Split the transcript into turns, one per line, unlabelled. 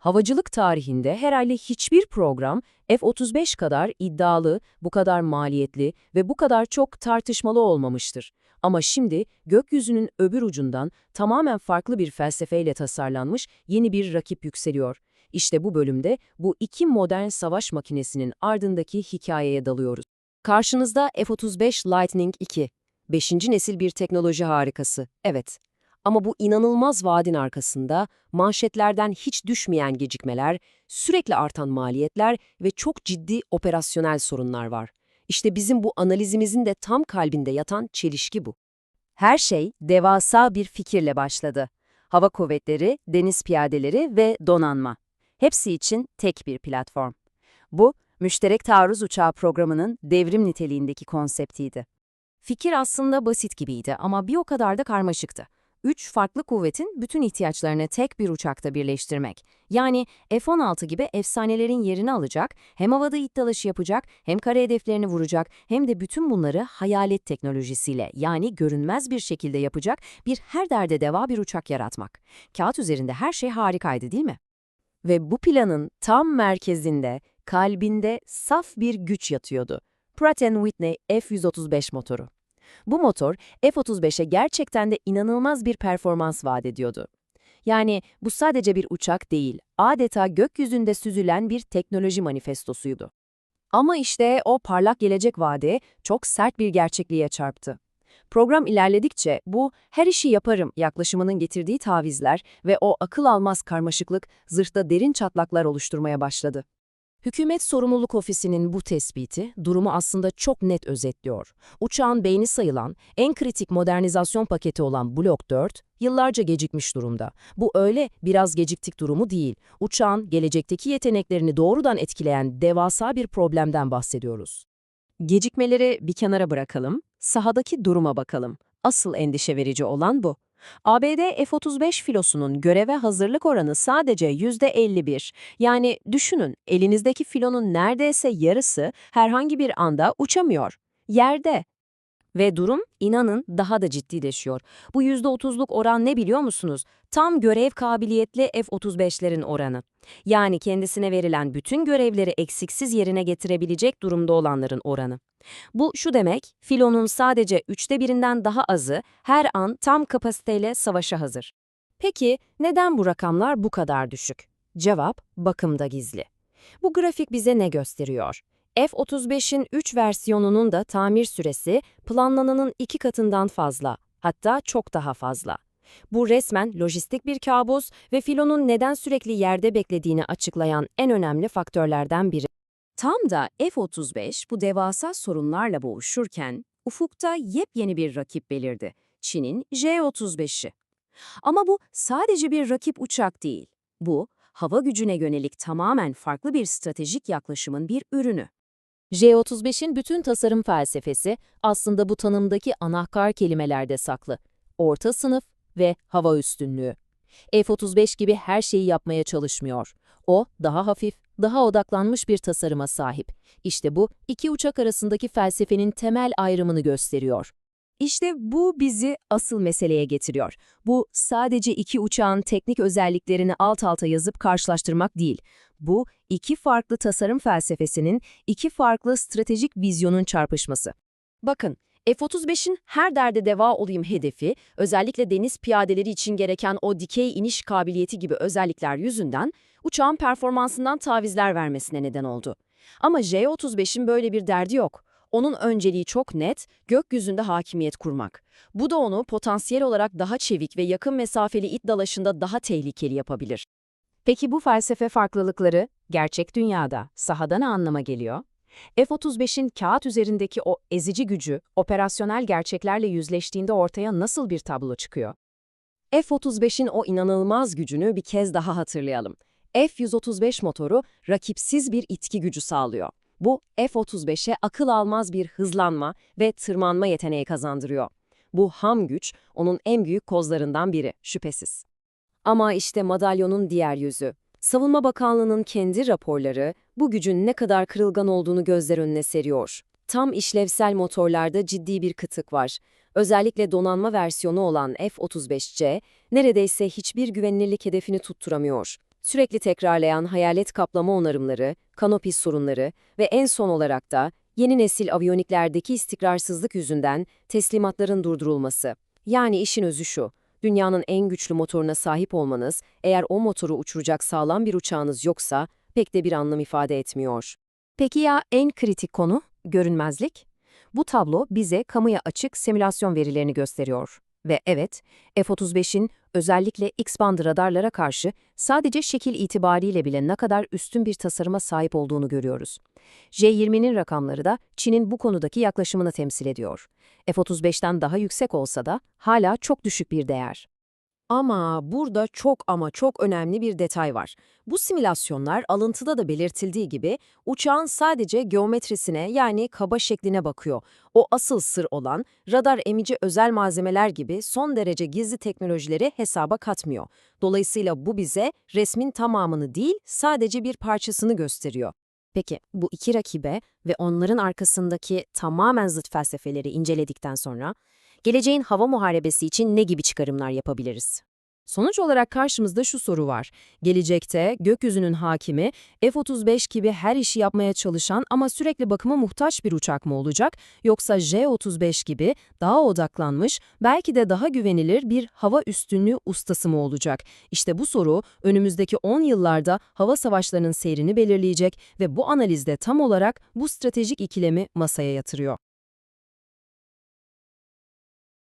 Havacılık tarihinde herhalde hiçbir program F-35 kadar iddialı, bu kadar maliyetli ve bu kadar çok tartışmalı olmamıştır. Ama şimdi gökyüzünün öbür ucundan tamamen farklı bir felsefeyle tasarlanmış yeni bir rakip yükseliyor. İşte bu bölümde bu iki modern savaş makinesinin ardındaki hikayeye dalıyoruz. Karşınızda F-35 Lightning II, beşinci nesil bir teknoloji harikası, evet. Ama bu inanılmaz vaadin arkasında manşetlerden hiç düşmeyen gecikmeler, sürekli artan maliyetler ve çok ciddi operasyonel sorunlar var. İşte bizim bu analizimizin de tam kalbinde yatan çelişki bu. Her şey devasa bir fikirle başladı. Hava kuvvetleri, deniz piyadeleri ve donanma. Hepsi için tek bir platform. Bu, Müşterek Taarruz Uçağı programının devrim niteliğindeki konseptiydi. Fikir aslında basit gibiydi ama bir o kadar da karmaşıktı. Üç farklı kuvvetin bütün ihtiyaçlarını tek bir uçakta birleştirmek. Yani F-16 gibi efsanelerin yerini alacak, hem havada it yapacak, hem kare hedeflerini vuracak, hem de bütün bunları hayalet teknolojisiyle yani görünmez bir şekilde yapacak bir her derde deva bir uçak yaratmak. Kağıt üzerinde her şey harikaydı değil mi? Ve bu planın tam merkezinde, kalbinde saf bir güç yatıyordu. Pratt Whitney F-135 motoru. Bu motor F-35'e gerçekten de inanılmaz bir performans vaat ediyordu. Yani bu sadece bir uçak değil, adeta gökyüzünde süzülen bir teknoloji manifestosuydu. Ama işte o parlak gelecek vaadi çok sert bir gerçekliğe çarptı. Program ilerledikçe bu her işi yaparım yaklaşımının getirdiği tavizler ve o akıl almaz karmaşıklık zırhta derin çatlaklar oluşturmaya başladı. Hükümet Sorumluluk Ofisi'nin bu tespiti durumu aslında çok net özetliyor. Uçağın beyni sayılan, en kritik modernizasyon paketi olan Block 4, yıllarca gecikmiş durumda. Bu öyle biraz geciktik durumu değil. Uçağın gelecekteki yeteneklerini doğrudan etkileyen devasa bir problemden bahsediyoruz. Gecikmeleri bir kenara bırakalım, sahadaki duruma bakalım. Asıl endişe verici olan bu. ABD F-35 filosunun göreve hazırlık oranı sadece %51. Yani düşünün elinizdeki filonun neredeyse yarısı herhangi bir anda uçamıyor. Yerde. Ve durum inanın daha da ciddileşiyor. Bu %30'luk oran ne biliyor musunuz? Tam görev kabiliyetli F-35'lerin oranı. Yani kendisine verilen bütün görevleri eksiksiz yerine getirebilecek durumda olanların oranı. Bu şu demek, filonun sadece üçte birinden daha azı her an tam kapasiteyle savaşa hazır. Peki neden bu rakamlar bu kadar düşük? Cevap, bakımda gizli. Bu grafik bize ne gösteriyor? F-35'in 3 versiyonunun da tamir süresi planlananın iki katından fazla, hatta çok daha fazla. Bu resmen lojistik bir kabus ve filonun neden sürekli yerde beklediğini açıklayan en önemli faktörlerden biri. Tam da F-35 bu devasa sorunlarla boğuşurken ufukta yepyeni bir rakip belirdi. Çin'in J-35'i. Ama bu sadece bir rakip uçak değil. Bu, hava gücüne yönelik tamamen farklı bir stratejik yaklaşımın bir ürünü. J-35'in bütün tasarım felsefesi aslında bu tanımdaki anahtar kelimelerde saklı. Orta sınıf ve hava üstünlüğü. F-35 gibi her şeyi yapmaya çalışmıyor. O, daha hafif, daha odaklanmış bir tasarıma sahip. İşte bu, iki uçak arasındaki felsefenin temel ayrımını gösteriyor. İşte bu bizi asıl meseleye getiriyor. Bu sadece iki uçağın teknik özelliklerini alt alta yazıp karşılaştırmak değil. Bu iki farklı tasarım felsefesinin, iki farklı stratejik vizyonun çarpışması. Bakın, F-35'in her derde deva olayım hedefi, özellikle deniz piyadeleri için gereken o dikey iniş kabiliyeti gibi özellikler yüzünden uçağın performansından tavizler vermesine neden oldu. Ama J-35'in böyle bir derdi yok. Onun önceliği çok net, gökyüzünde hakimiyet kurmak. Bu da onu potansiyel olarak daha çevik ve yakın mesafeli it dalaşında daha tehlikeli yapabilir. Peki bu felsefe farklılıkları gerçek dünyada, sahada ne anlama geliyor? F-35'in kağıt üzerindeki o ezici gücü, operasyonel gerçeklerle yüzleştiğinde ortaya nasıl bir tablo çıkıyor? F-35'in o inanılmaz gücünü bir kez daha hatırlayalım. F-135 motoru rakipsiz bir itki gücü sağlıyor. Bu F-35'e akıl almaz bir hızlanma ve tırmanma yeteneği kazandırıyor. Bu ham güç onun en büyük kozlarından biri, şüphesiz. Ama işte madalyonun diğer yüzü. Savunma Bakanlığı'nın kendi raporları bu gücün ne kadar kırılgan olduğunu gözler önüne seriyor. Tam işlevsel motorlarda ciddi bir kıtık var. Özellikle donanma versiyonu olan F-35C neredeyse hiçbir güvenilirlik hedefini tutturamıyor. Sürekli tekrarlayan hayalet kaplama onarımları, kanopi sorunları ve en son olarak da yeni nesil aviyoniklerdeki istikrarsızlık yüzünden teslimatların durdurulması. Yani işin özü şu, dünyanın en güçlü motoruna sahip olmanız, eğer o motoru uçuracak sağlam bir uçağınız yoksa pek de bir anlam ifade etmiyor. Peki ya en kritik konu? Görünmezlik? Bu tablo bize kamuya açık simülasyon verilerini gösteriyor. Ve evet, F-35'in özellikle X-band radarlara karşı sadece şekil itibariyle bile ne kadar üstün bir tasarıma sahip olduğunu görüyoruz. J-20'nin rakamları da Çin'in bu konudaki yaklaşımını temsil ediyor. F-35'ten daha yüksek olsa da hala çok düşük bir değer. Ama burada çok ama çok önemli bir detay var. Bu simülasyonlar alıntıda da belirtildiği gibi uçağın sadece geometrisine yani kaba şekline bakıyor. O asıl sır olan radar emici özel malzemeler gibi son derece gizli teknolojileri hesaba katmıyor. Dolayısıyla bu bize resmin tamamını değil sadece bir parçasını gösteriyor. Peki bu iki rakibe ve onların arkasındaki tamamen zıt felsefeleri inceledikten sonra geleceğin hava muharebesi için ne gibi çıkarımlar yapabiliriz? Sonuç olarak karşımızda şu soru var. Gelecekte gökyüzünün hakimi F-35 gibi her işi yapmaya çalışan ama sürekli bakıma muhtaç bir uçak mı olacak yoksa J-35 gibi daha odaklanmış, belki de daha güvenilir bir hava üstünlüğü ustası mı olacak? İşte bu soru önümüzdeki 10 yıllarda hava savaşlarının seyrini belirleyecek ve bu analizde tam olarak bu stratejik ikilemi masaya yatırıyor.